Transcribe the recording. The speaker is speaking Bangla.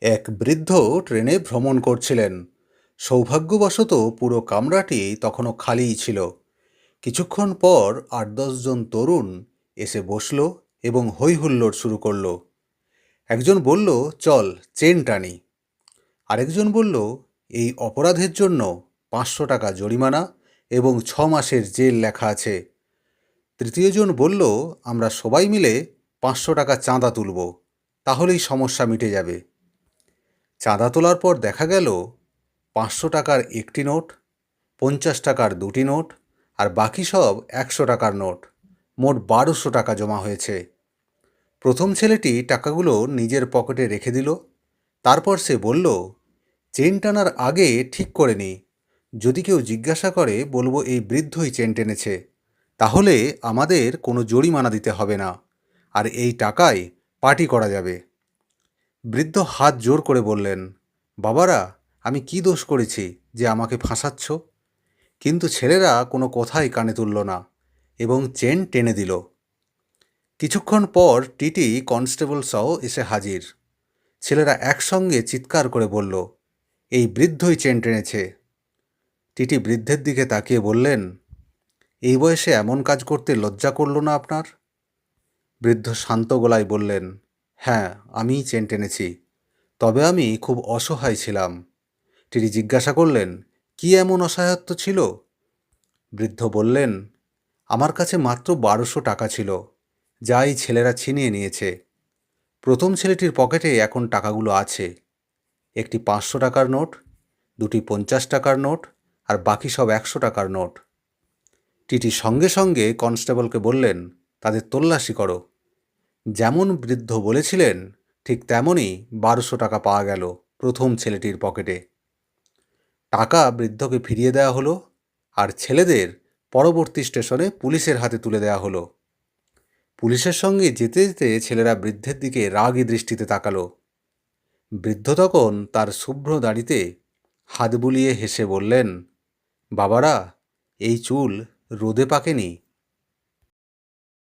এক বৃদ্ধ ট্রেনে ভ্রমণ করছিলেন। সৌভাগ্যবশত পুরো কামরাটি তখনও খালিই ছিল। কিছুক্ষণ পর আট দশজন তরুণ এসে বসল এবং হৈ হুল্লোড় শুরু করল। একজন বলল, চল, চেন টানি। আরেকজন বলল, এই অপরাধের জন্য পাঁচশো টাকা জরিমানা এবং ছ মাসের জেল লেখা আছে। তৃতীয়জন বলল, আমরা সবাই মিলে পাঁচশো টাকা চাঁদা তুলব। তাহলেই সমস্যা মিটে যাবে। চাঁদা তোলার পর দেখা গেল পাঁচশো টাকার একটি নোট, পঞ্চাশ টাকার দুটি নোট আর বাকি সব একশো টাকার নোট। মোট বারোশো টাকা জমা হয়েছে। প্রথম ছেলেটি টাকাগুলো নিজের পকেটে রেখে দিল। তারপর সে বলল, চেন টানার আগে ঠিক করে নি। যদি কেউ জিজ্ঞাসা করে, বলব এই বৃদ্ধই চেন টেনেছে। তাহলে আমাদের কোনো জরিমানা দিতে হবে না। আর এই টাকায় পার্টি করা যাবে। বৃদ্ধ হাত জোর করে বললেন, বাবারা, আমি কি দোষ করেছি যে আমাকে ফাঁসাচ্ছ? কিন্তু ছেলেরা কোনো কথাই কানে তুলল না এবং চেন টেনে দিল। কিছুক্ষণ পর টিটি কনস্টেবল সহ এসে হাজির। ছেলেরা একসঙ্গে চিৎকার করে বলল, এই বৃদ্ধই চেন টেনেছে। টিটি বৃদ্ধের দিকে তাকিয়ে বললেন, এই বয়সে এমন কাজ করতে লজ্জা করল না আপনার? বৃদ্ধ শান্ত গলায় বললেন হ্যাঁ আমিই চেন টেনেছি। তবে আমি খুব অসহায় ছিলাম। টিটি জিজ্ঞাসা করলেন, কি এমন অসহায়ত্ব ছিল? বৃদ্ধ বললেন, আমার কাছে মাত্র বারোশো টাকা ছিল, যা এই ছেলেরা ছিনিয়ে নিয়েছে। প্রথম ছেলেটির পকেটে এখন টাকাগুলো আছে। একটি পাঁচশো টাকার নোট, দুটি পঞ্চাশ টাকার নোট, আর বাকি সব একশো টাকার নোট। টিটি সঙ্গে সঙ্গে কনস্টেবলকে বললেন, তাদের তল্লাশি করো। যেমন বৃদ্ধ বলেছিলেন, ঠিক তেমনই বারোশো টাকা পাওয়া গেল প্রথম ছেলেটির পকেটে। টাকা বৃদ্ধকে ফিরিয়ে দেওয়া হলো আর ছেলেদের পরবর্তী স্টেশনে পুলিশের হাতে তুলে দেওয়া হলো। পুলিশের সঙ্গে যেতে যেতে ছেলেরা বৃদ্ধের দিকে রাগী দৃষ্টিতে তাকালো। বৃদ্ধ তখন তার শুভ্র দাড়িতে হাত বুলিয়ে হেসে বললেন, বাবারা, এই চুল রোদে পাকেনি